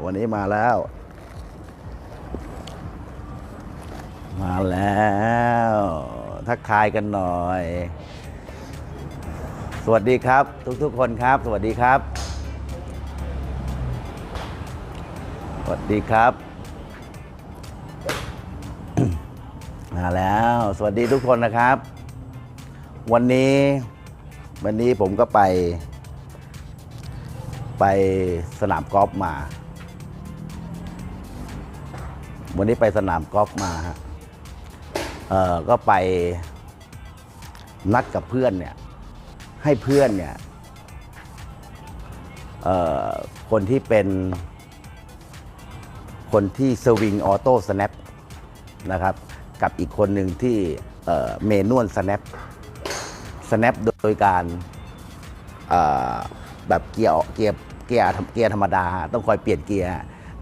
ววันนี้มาแล้ว มาแล้ว ทักทายกันหน่อย สวัสดีครับ ทุกๆคนครับ สวัสดีครับ สวัสดีครับ มาแล้ว สวัสดีทุกคนนะครับ วันนี้วันนี้ผมก็ไปไปสนามกอล์ฟมา วันนี้ไปสนามกอล์ฟมาฮะเอ่อก็ไปนัดกับเพื่อนเนี่ย ให้เพื่อนเนี่ยเอ่อคนที่เป็น คนที่สวิงออโต้สแนปนะครับ กับอีกคนหนึ่งที่เอ่อเมนวลสแนปสแนปโดยการเอ่อแบบเกียร์เกียร์เกียร์เกียร์ธรรมดา ต้องคอยเปลี่ยนเกียร์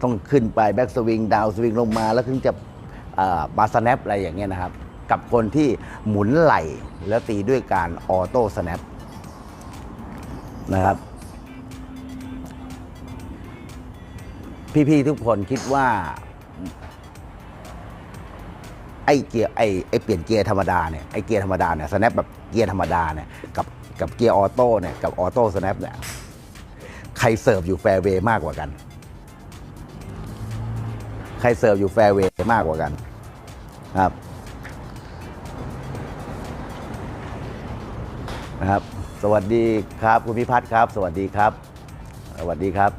ต้องขึ้นไปแบ็กสวิงดาวสวิงลงมา แล้วถึงจะเอ่อมาสแนปอะไรอย่างเงี้ยนะครับ กับคนที่หมุนไหลแล้วตีด้วยการออโต้สแนปนะครับ พี่ๆทุกคนคิดว่า ไอ้เกียร์ไอ้ไอ้เปลี่ยนเกียร์ธรรมดาเนี่ยไอ้เกียร์ธรรมดาเนี่ยสแนปแบบเกียร์ธรรมดาเนี่ยกับกับเกียร์ออโต้เนี่ยกับออโต้สแนปเนี่ยใครเสิร์ฟอยู่แฟร์เวย์มากกว่ากัน ใครเสิร์ฟอยู่แฟร์เวย์มากกว่ากันครับนะครับ สวัสดีครับคุณพิพัฒน์ครับ สวัสดีครับ สวัสดีครับ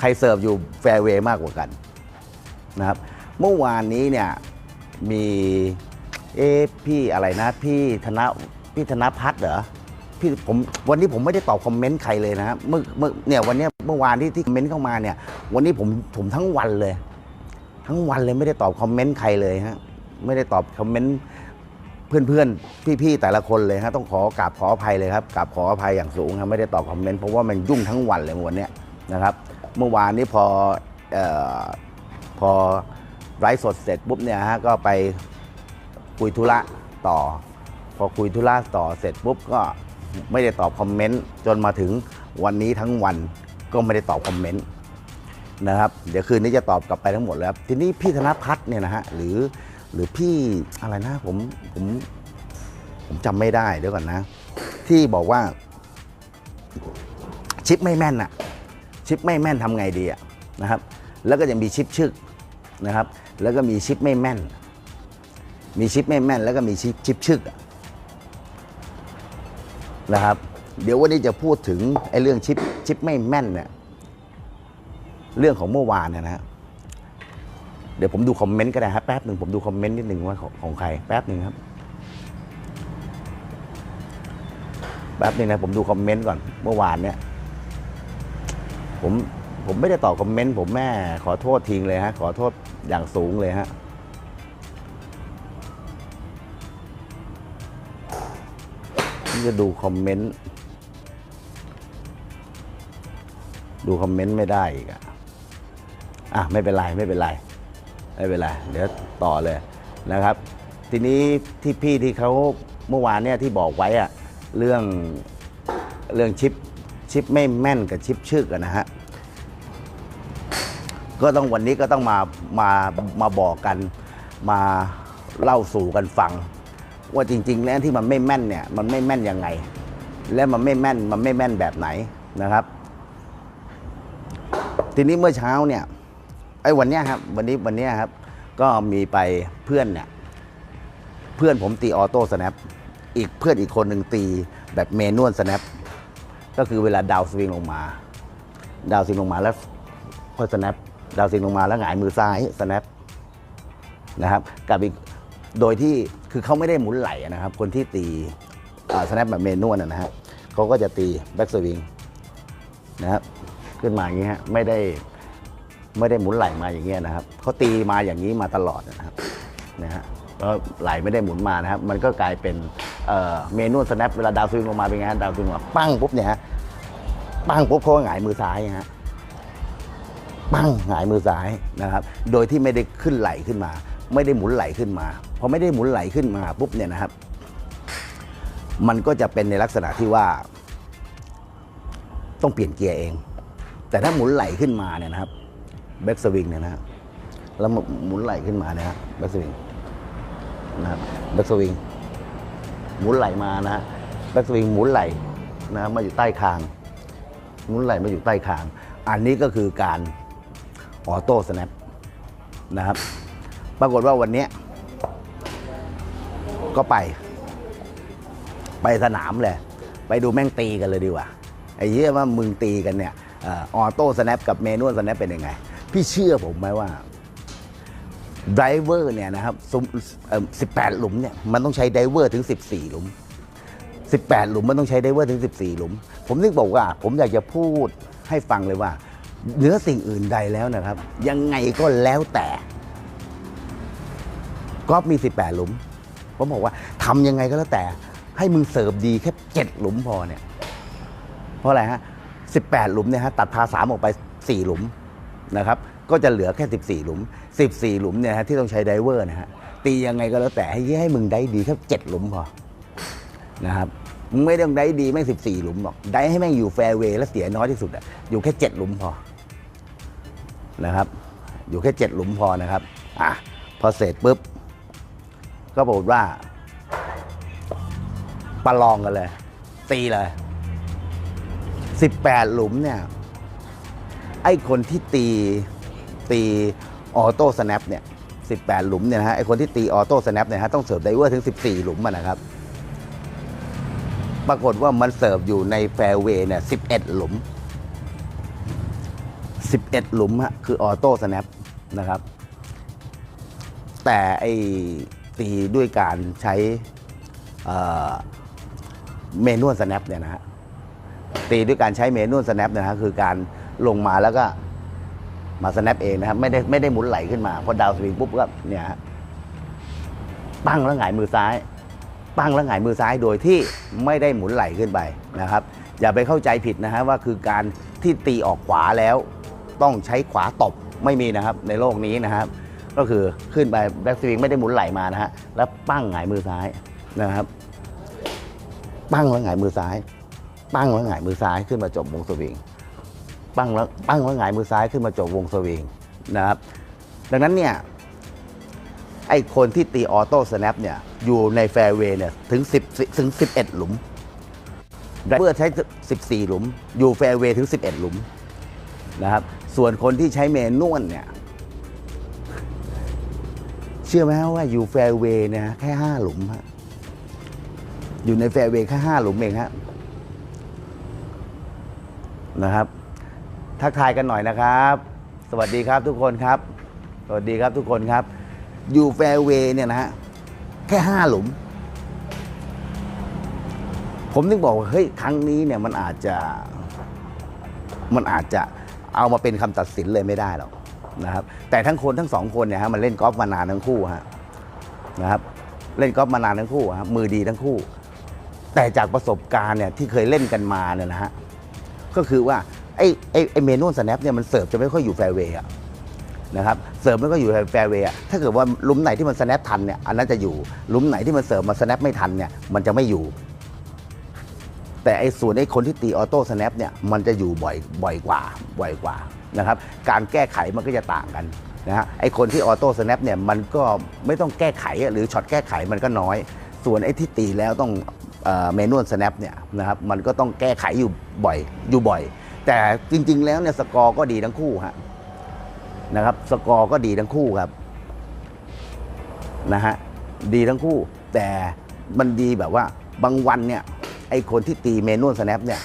ใครเสิร์ฟอยู่แฟร์เวย์มากกว่ากันนะครับ เมื่อวานนี้เนี่ยมีเอ๊พี่อะไรนะ พี่ธนพี่ธนพัฒน์เหรอพี่ผมวันนี้ผมไม่ได้ตอบคอมเมนต์ใครเลยนะครับเมื่อเมื่อเนี่ยวันนี้เมื่อวานที่ที่คอมเมนต์เข้ามาเนี่ย วันนี้ผมผมทั้งวันเลย ทั้งวันเลยไม่ได้ตอบคอมเมนต์ใครเลยฮะไม่ได้ตอบคอมเมนต์เพื่อนๆพี่ๆแต่ละคนเลยฮะต้องขอกราบขออภัยเลยครับกราบขออภัยอย่างสูงครับไม่ได้ตอบคอมเมนต์เพราะว่ามันยุ่งทั้งวันเลยวันนี้นะครับ เมื่อวานนี้พอเออพอไลฟ์สดเสร็จปุ๊บเนี่ยฮะก็ไปคุยธุระต่อ พอคุยธุระต่อเสร็จปุ๊บก็ไม่ได้ตอบคอมเมนต์จนมาถึงวันนี้ทั้งวันก็ไม่ได้ตอบคอมเมนต์ นะครับเดี๋ยวคืนนี้จะตอบกลับไปทั้งหมดแล้วครับทีนี้พี่ธนพัฒน์เนี่ยนะฮะหรือหรือพี่อะไรนะผมผมผมจำไม่ได้เดี๋ยวก่อนนะ ที่บอกว่า ชิปไม่แม่นอะชิปไม่แม่นทำไงดีอะนะครับ แล้วก็ยังมีชิปชึกนะครับ แล้วก็มีชิปไม่แม่น มีชิปไม่แม่น แล้วก็มีชิปชิปชึกนะครับ เดี๋ยววันนี้จะพูดถึงไอ้เรื่องชิปชิปไม่แม่นเนี่ย เรื่องของเมื่อวานเนี่ยนะฮะเดี๋ยวผมดูคอมเมนต์ก็ได้ครับแป๊บหนึ่งผมดูคอมเมนต์นิดหนึ่งว่าของของใครแป๊บหนึ่งครับแป๊บหนึ่งนะผมดูคอมเมนต์ก่อนเมื่อวานเนี่ย ผมผมไม่ได้ตอบคอมเมนต์ผมแม่ขอโทษทิ้งเลยฮะขอโทษอย่างสูงเลยฮะนี่จะดูคอมเมนต์ ดูคอมเมนต์ไม่ได้อีกอะ อะไม่เป็นไรไม่เป็นไรไม่เป็นไรเดี๋ยวต่อเลยนะครับ ทีนี้ที่พี่ที่เขาเมื่อวานเนี่ยที่บอกไว้อะเรื่องเรื่องชิปชิปไม่แม่นกับชิปชึกอะนะฮะก็ต้องวันนี้ก็ต้องมามามาบอกกันมาเล่าสู่กันฟัง ว่าจริง ๆ แล้วที่มันไม่แม่นเนี่ยมันไม่แม่นยังไง และมันไม่แม่นมันไม่แม่นแบบไหนนะครับ ทีนี้เมื่อเช้าเนี่ย ไอ้วันเนี้ยครับวันนี้วันเนี้ยครับ ก็มีไปเพื่อนเนี่ยเพื่อนผมตีออโต้สแนปอีกเพื่อนอีกคนหนึ่งตีแบบเมนวลสแนปก็คือเวลาดาวสวิงลงมา ดาวสวิงลงมาแล้วค่อยสแนปดาวสวิงลงมาแล้วหงายมือซ้ายสแนปนะครับกับอีกโดยที่คือเขาไม่ได้หมุนไหลนะครับ คนที่ตีสแนปแบบเมนวลนะฮะเขาก็จะตีแบ็กสวิงนะครับขึ้นมาอย่างนี้ฮะไม่ได้ ไม่ได้หมุนไหลมาอย่างเงี้ยนะครับเขาตีมาอย่างนี้มาตลอดนะครับนะฮะก็ไหลไม่ได้หมุนมานะครับ มันก็กลายเป็นเมนูสแนปเวลาดาวสวิงลงมาเป็นไงฮะดาวสวิงลงมาปั้งปุ๊บเนี่ยฮะปั้งปุ๊บเขาหงายมือซ้ายฮะปั้งหงายมือซ้ายนะครับ โดยที่ไม่ได้ขึ้นไหลขึ้นมา ไม่ได้หมุนไหลขึ้นมาพอไม่ได้หมุนไหลขึ้นมาปุ๊บเนี่ยนะครับ มันก็จะเป็นในลักษณะที่ว่า ต้องเปลี่ยนเกียร์เอง แต่ถ้าหมุนไหลขึ้นมาเนี่ยนะครับ แบ็กสวิงเนี่ยนะแล้วหมุนไหลขึ้นมาเนี่ยฮะแบ็กสวิงนะครับแบ็กสวิงหมุนไหลมานะฮะแบ็กสวิงหมุนไหลนะมาอยู่ใต้คางหมุนไหลมาอยู่ใต้คาง อันนี้ก็คือการออโต้สแนปนะครับ ปรากฏว่าวันนี้ก็ไป ไปสนามเลย ไปดูแม่งตีกันเลยดีกว่า ไอ้เหี้ยว่ามึงตีกันเนี่ยออโต้สแนปกับเมนวลสแนปเป็นยังไง พี่เชื่อผมไหมว่าไดเวอร์เนี่ยนะครับสิบแปดหลุมเนี่ยมันต้องใช้ไดเวอร์ถึง 14 หลุม 18 หลุมมันต้องใช้ไดเวอร์ถึง 14 หลุม ผมนึกบอกว่า ผมอยากจะพูดให้ฟังเลยว่าเหนือสิ่งอื่นใดแล้วนะครับ ยังไงก็แล้วแต่กอล์ฟมี 18 หลุม ผมบอกว่าทำยังไงก็แล้วแต่ ให้มึงเสิร์ฟดีแค่7หลุมพอเนี่ย เพราะอะไรฮะ18 หลุมเนี่ยฮะตัดพาสามออกไป 4 หลุม นะครับก็จะเหลือแค่ 14 หลุม 14 หลุมเนี่ยฮะที่ต้องใช้ไดเวอร์นะฮะตียังไงก็แล้วแต่ให้ให้มึงได้ดีแค่7หลุมพอนะครับมึงไม่ต้องได้ดีแม่ง14หลุมหรอกได้ให้แม่งอยู่แฟร์เวย์และเสียน้อยที่สุดอะอยู่แค่7หลุมพอนะครับ อยู่แค่7หลุมพอนะครับอะพอเสร็จปุ๊บ ก็บอกว่า ประลองกันเลย ตีเลย18หลุมเนี่ย ไอ้คนที่ตีตีออโต้สแนปเนี่ย18 หลุมเนี่ยนะฮะไอ้คนที่ตีออโต้สแนปเนี่ยฮะต้องเสิร์ฟไดเวอร์ถึง 14 หลุมะนะครับ ปรากฏว่ามันเสิร์ฟอยู่ในแฟร์เวย์เนี่ย11 หลุม 11 หลุมฮะคือออโต้สแนปนะครับ แต่ไอ้ตีด้วยการใช้เมนวลสแนปเนี่ยนะฮะตีด้วยการใช้เมนวลสแนปนะฮะคือการ ลงมาแล้วก็มาสแนปเองนะครับ ไม่ได้ไม่ได้หมุนไหลขึ้นมาพอดาวสวิงปุ๊บก็เนี่ยฮะปั้งแล้วหงายมือซ้าย ปั้งแล้วหงายมือซ้ายโดยที่ไม่ได้หมุนไหลขึ้นไปนะครับ อย่าไปเข้าใจผิดนะฮะว่าคือการที่ตีออกขวาแล้ว ต้องใช้ขวาตบไม่มีนะครับ ในโลกนี้นะครับ ก็คือขึ้นไปแบ็กสวิงไม่ได้หมุนไหลมานะฮะแล้วปั้งหงายมือซ้ายนะครับ ปั้งแล้วหงายมือซ้าย ปั้งแล้วหงายมือซ้ายขึ้นมาจบวงสวิง ปั้งแล้วปั้งแล้วหงายมือซ้ายขึ้นมาจบวงสวิงนะครับ ดังนั้นเนี่ยไอคนที่ตีออโต้สแนปเนี่ยอยู่ในแฟร์เวย์เนี่ยถึง 10 ถึง 11 หลุมไดเวอใช้ 14 หลุม อยู่แฟร์เวย์ถึง 11 หลุมนะครับ ส่วนคนที่ใช้เมนวลเนี่ย เชื่อไหมว่าอยู่แฟร์เวย์เนี่ยแค่ 5 หลุมฮะอยู่ในแฟร์เวย์แค่ 5 หลุมเองฮะนะครับ ทักทายกันหน่อยนะครับ สวัสดีครับทุกคนครับ สวัสดีครับทุกคนครับ อยู่แฟร์เวย์เนี่ยนะฮะ แค่ห้าหลุม ผมถึงบอกว่า เฮ้ย ครั้งนี้เนี่ยมันอาจจะ มันอาจจะเอามาเป็นคำตัดสินเลยไม่ได้หรอกนะครับ แต่ทั้งคนทั้งสองคนเนี่ยฮะมันเล่นกอล์ฟมานานทั้งคู่ฮะนะครับ เล่นกอล์ฟมานานทั้งคู่ฮะมือดีทั้งคู่ แต่จากประสบการณ์เนี่ยที่เคยเล่นกันมาเนี่ยนะฮะก็คือว่า ไอ้ไอ้ไอ้เมนูสแนปเนี่ยมันเสิร์ฟจะไม่ค่อยอยู่แฟร์เวย์อะนะครับเสิร์ฟไมันก็อยู่แฟร์เวย์อะถ้าเกิดว่าลุมไหนที่มันสแนปทันเนี่ยอันนั้นจะอยู่ลุมไหนที่มันเสิร์ฟมาสแนปไม่ทันเนี่ยมันจะไม่อยู่ แต่ไอ้ส่วนไอ้คนที่ตีออโต้สแนปเนี่ยมันจะอยู่บ่อยบ่อยกว่าบ่อยกว่านะครับการแก้ไขมันก็จะต่างกันนะฮะไอ้คนที่ออโต้สแนปเนี่ยมันก็ไม่ต้องแก้ไขหรือช็อตแก้ไขมันก็น้อย ส่วนไอ้ที่ตีแล้วต้องเมนูสแนปเนี่ยนะครับมันก็ต้องแก้ไขอยู่บ่อยอยู่บ่อย แต่จริง ๆ แล้วเนี่ยสกอร์ก็ดีทั้งคู่ฮะนะครับ สกอร์ก็ดีทั้งคู่ครับนะฮะดีทั้งคู่ แต่มันดีแบบว่าบางวันเนี่ยไอคนที่ตีเมนูสแนปเนี่ย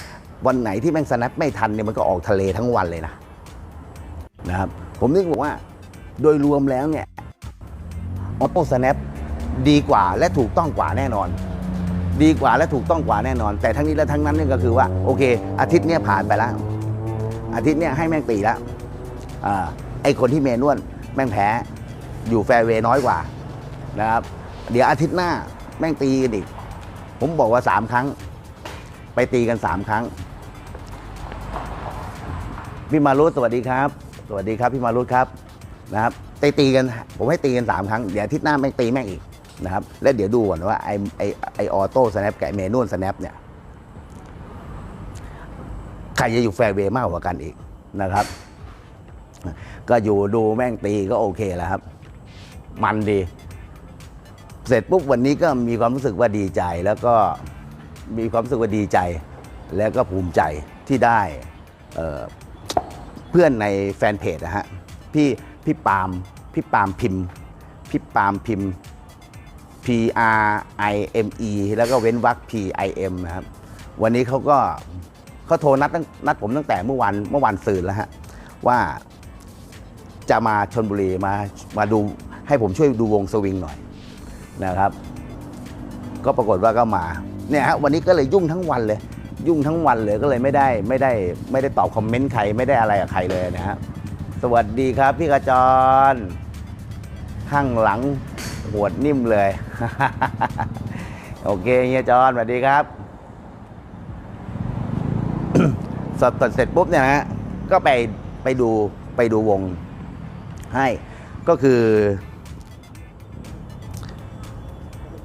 วันไหนที่แม่งสแนปไม่ทันเนี่ยมันก็ออกทะเลทั้งวันเลยนะนะครับผมนึกบอกว่าโดยรวมแล้วเนี่ยออโต้สแนปดีกว่าและถูกต้องกว่าแน่นอน ดีกว่าและถูกต้องกว่าแน่นอน แต่ทั้งนี้และทั้งนั้นเนี่ยก็คือว่าโอเค อาทิตย์เนี้ยผ่านไปแล้ว อาทิตย์เนี้ยให้แม่งตีแล้วอ่าไอ้คนที่เมนวลแม่งแพ้อยู่แฟร์เวย์น้อยกว่านะครับเดี๋ยวอาทิตย์หน้าแม่งตีกันอีก ผมบอกว่าสามครั้ง ไปตีกันสามครั้ง พี่มารุตสวัสดีครับ สวัสดีครับพี่มารุตครับนะครับตีตีกันผมให้ตีกันสามครั้ง เดี๋ยวอาทิตย์หน้าแม่งตีแม่งอีกนะครับ แล้วเดี๋ยวดูก่อนว่าไอไอไอออโต้สแนปกับเมนวลสแนปเนี่ย ใครจะอยู่แฟร์เวย์มากกว่ากันอีกนะครับ ก็อยู่ดูแม่งตีก็โอเคแล้วครับ มันดี เสร็จปุ๊บวันนี้ก็มีความรู้สึกว่าดีใจ แล้วก็มีความรู้สึกว่าดีใจ แล้วก็ภูมิใจที่ได้เเพื่อนในแฟนเพจนะฮะพี่พี่ปาล์มพี่ปาล์มพิมพ์พี่ปาล์มพิมพ์ P R I M E แล้วก็เว้นวรรค P I M นะครับ วันนี้เขาก็ เขาโทรนัดนัดผมตั้งแต่เมื่อวันเมื่อวันสื่นแล้วฮะว่าจะมาชนบุรีมามาดูให้ผมช่วยดูวงสวิงหน่อยนะครับ ก็ปรากฏว่าก็มาเนี่ยฮะวันนี้ก็เลยยุ่งทั้งวันเลย ยุ่งทั้งวันเลยก็เลยไม่ได้ไม่ได้ไม่ได้ตอบคอมเมนต์ใครไม่ได้อะไรกับใครเลยนะฮะสวัสดีครับพี่กระจร ข้างหลังหวดนิ่มเลย โอเคเฮียจอนสวัสดีครับ สดเสร็จปุ๊บเนี่ยนะฮะก็ไปไปดูไปดูวงให้ก็คือ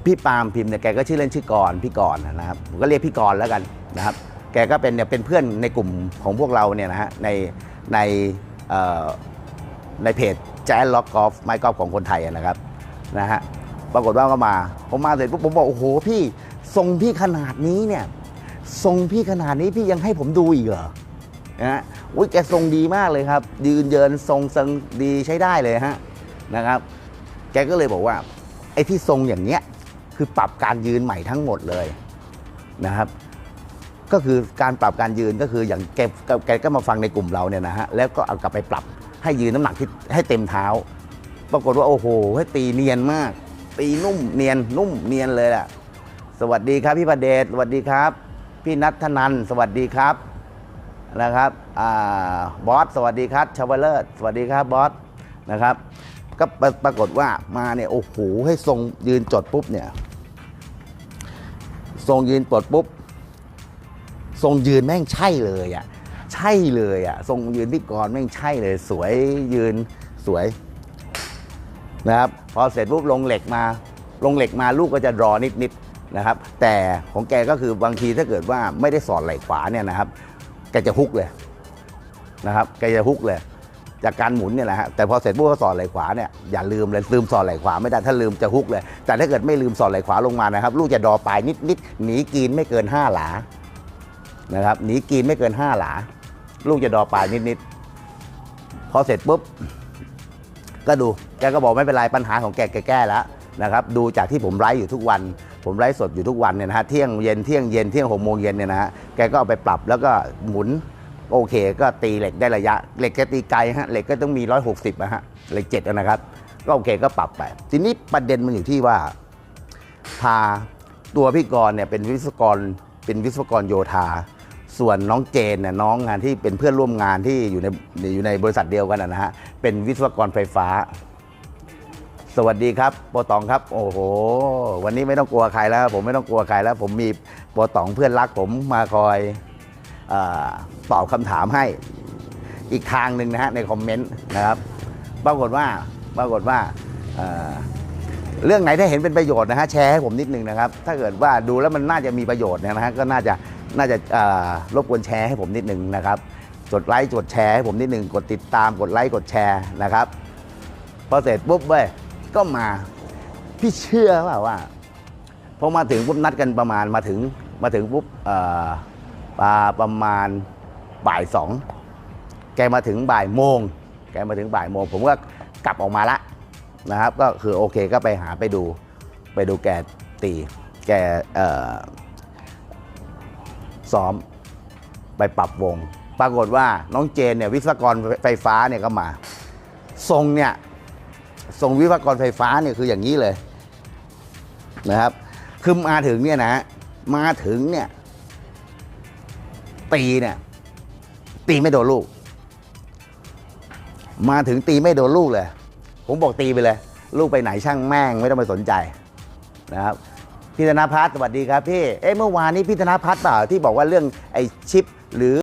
พี่ปาล์มพิมพ์เนี่ยแกก็ชื่อเล่นชื่อกรพี่กรณ์นะครับผมก็เรียกพี่กรณ์แล้วกันนะครับ แกก็เป็นเนี่ยเป็นเพื่อนในกลุ่มของพวกเราเนี่ยนะฮะในในในเพจแจ๊สล็อกกอล์ฟไม้กอล์ฟของคนไทยนะครับนะฮะปรากฏว่าก็มาผมมาเสร็จปุ๊บผมบอกโอ้โหพี่ทรงพี่ขนาดนี้เนี่ย ทรงพี่ขนาดนี้พี่ยังให้ผมดูอีกเหรอนะฮะอุ้ยแกทรงดีมากเลยครับ ยืนเยินทรงทรงดีใช้ได้เลยฮะนะครับ แกก็เลยบอกว่าไอ้ที่ทรงอย่างเนี้ยคือปรับการยืนใหม่ทั้งหมดเลยนะครับ ก็คือการปรับการยืนก็คืออย่างแกแกก็มาฟังในกลุ่มเราเนี่ยนะฮะแล้วก็เอากลับไปปรับให้ยืนน้ำหนักที่ให้เต็มเท้า ปรากฏว่าโอ้โหให้ตีเนียนมาก ตีนุ่มเนียนนุ่มเนียนเลยแหละสวัสดีครับพี่ประเดชสวัสดีครับ พี่นัทนันสวัสดีครับนะครับอบอสสวัสดีครับชาวเลิศสวัสดีครับบอสนะครับ ก็ปรากฏว่ามาเนี่ยโอ้โหให้ทรงยืนจดปุ๊บเนี่ยทรงยืนปลดปุ๊บทรงยืนแม่งใช่เลยอะใช่เลยอะทรงยืนพี่กรแม่งใช่เลย สวยยืนสวยนะครับ พอเสร็จปุ๊บลงเหล็กมา ลงเหล็กมาลูกก็จะรอนิดๆ นะครับ แต่ของแกก็คือบางทีถ้าเกิดว่าไม่ได้สอดไหล่ขวาเนี่ยนะครับ แกจะฮุกเลยนะครับ แกจะฮุกเลย จากการหมุนเนี่ยแหละฮะ แต่พอเสร็จปุ๊บก็สอดไหล่ขวาเนี่ยอย่าลืมเลยลืมสอดไหล่ขวาไม่ได้ ถ้าลืมจะฮุกเลย แต่ถ้าเกิดไม่ลืมสอดไหล่ขวาลงมานะครับ ลูกจะดอปลายนิดๆหนีกีนไม่เกินห้าหลา นะครับ หนีกีนไม่เกิน 5 หลา ลูกจะดอปลายนิดๆ พอเสร็จปุ๊บ ก็ดู แกก็บอกไม่เป็นไรปัญหาของแกแกแก้แล้ว นะครับดูจากที่ผมไลฟ์อยู่ทุกวัน ผมไลฟ์สดอยู่ทุกวันเนี่ยนะฮะเที่ยงเย็นเที่ยงเย็นเที่ยงหกโมงเย็นเนี่ยนะฮะแกก็เอาไปปรับแล้วก็หมุนโอเค ก็ตีเหล็กได้ระยะ เหล็กแกตีไกลฮะเหล็กก็ต้องมี 160นะฮะเหล็กเจ็ดนะครับ ก็โอเคก็ปรับไปทีนี้ประเด็นมันอยู่ที่ว่าพาตัวพี่กรณ์เนี่ยเป็นวิศวกรเป็นวิศวกรโยธา ส่วนน้องเจนเนี่ยน้องงานที่เป็นเพื่อนร่วมงานที่อยู่ในอยู่ในบริษัทเดียวกันนะฮะเป็นวิศวกรไฟฟ้า สวัสดีครับโปตองครับโอ้โห วันนี้ไม่ต้องกลัวใครแล้ว ผมไม่ต้องกลัวใครแล้ว ผมมีโปตองเพื่อนรักผมมาคอยอตอบคำถามให้อีกทางหนึ่งนะฮะในคอมเมนต์นะครับปรากฏว่าปรากฏว่าเรื่องไหนถ้าเห็นเป็นประโยชน์นะฮะแชร์ให้ผมนิดนึงนะครับ ถ้าเกิดว่าดูแล้วมันน่าจะมีประโยชน์เนี่ยนะฮะก็น่าจะน่าจะรบกวนแชร์ให้ผมนิดนึงนะครับกดไลค์กดแชร์ให้ผมนิดนึงกดติดตามกดไลค์กดแชร์นะครับพอเสร็จปุ๊บเว้ย ก็มา พี่เชื่อเปล่าว่าพอมาถึงปุ๊บนัดกันประมาณมาถึงมาถึงปุ๊บเออปประมาณบ่ายสองแกมาถึงบ่ายโมง แกมาถึงบ่ายโมง ผมก็กลับออกมาละนะครับ ก็คือโอเคก็ไปหาไปดูไปดูแกตีแกเออซ้อมไปปรับวง ปรากฏว่าน้องเจนเนี่ยวิศวกรไฟฟ้าเนี่ยก็มาทรงเนี่ย ทรงวิศวกรไฟฟ้าเนี่ยคืออย่างนี้เลยนะครับคือมาถึงเนี่ยนะมาถึงเนี่ยตีเนี่ยตีไม่โดนลูก มาถึงตีไม่โดนลูกเลย ผมบอกตีไปเลย ลูกไปไหนช่างแม่งไม่ต้องไปสนใจนะครับพี่ธนพัฒน์สวัสดีครับพี่เอ๊ะเมื่อวานนี้พี่ธนพัฒน์เปล่าที่บอกว่าเรื่องไอ้ชิปหรือ